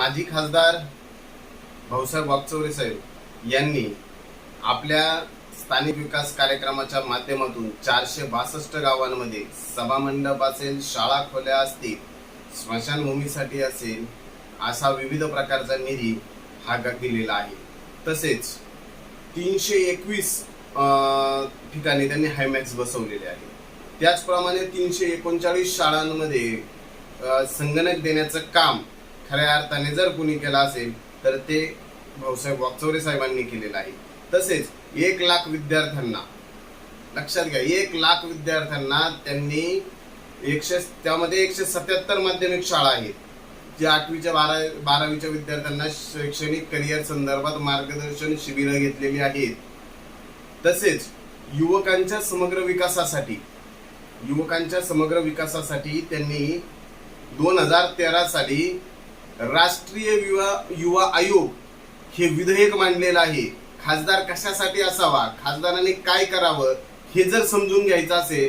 माजी खासदार भाऊसाहेब वागचौरे साहेब यांनी आपल्या स्थानिक विकास कार्यक्रमाच्या माध्यमातून चारशे बासष्ट गावांमध्ये सभामंडप असेल शाळा खोल्या असतील स्मशानभूमीसाठी असेल असा विविध प्रकारचा निधी हा दिलेला आहे. तसेच तीनशे एकवीस ठिकाणी त्यांनी हायमॅक्स बसवलेले आहे. त्याचप्रमाणे तीनशे एकोणचाळीस शाळांमध्ये संगणक देण्याचं काम खऱ्या अर्थाने जर कुणी केला असेल तर ते भाऊसाहेब वागचौरे साहेबांनी केलेलं आहे. तसेच एक लाख विद्यार्थ्यांना लक्षात घ्या एक लाख विद्यार्थ्यांना त्यांनी एकशे त्यामध्ये एकशे सत्याहत्तर माध्यमिक शाळा आहेत. जे आठवीच्या बारा बारावीच्या विद्यार्थ्यांना शैक्षणिक करिअर संदर्भात मार्गदर्शन शिबिरं घेतलेली आहेत. तसेच युवकांच्या समग्र विकासासाठी युवकांच्या समग्र विकासासाठी त्यांनी दोन हजार तेरा साली राष्ट्रीय युवा युवा आयोग हे विधेयक मांडलेलं आहे. खासदार कशासाठी असावा? खासदाराने काय करावं? हे जर समजून घ्यायचं असेल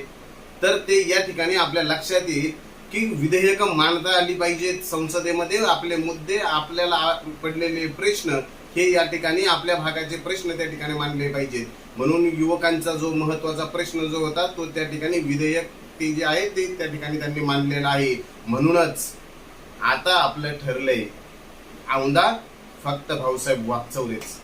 तर ते या ठिकाणी आपल्या लक्षात येईल की विधेयक मांडता आली पाहिजेत संसदेमध्ये. आपले मुद्दे आपल्याला पडलेले प्रश्न हे या ठिकाणी आपल्या भागाचे प्रश्न त्या ठिकाणी मांडले पाहिजेत. म्हणून युवकांचा जो महत्त्वाचा प्रश्न जो होता तो त्या ठिकाणी विधेयक ते जे आहे ते त्या ठिकाणी त्यांनी मांडलेलं आहे. म्हणूनच आता आपलं ठरलंय. औंदा फक्त भाऊसाहेब वागचौरेच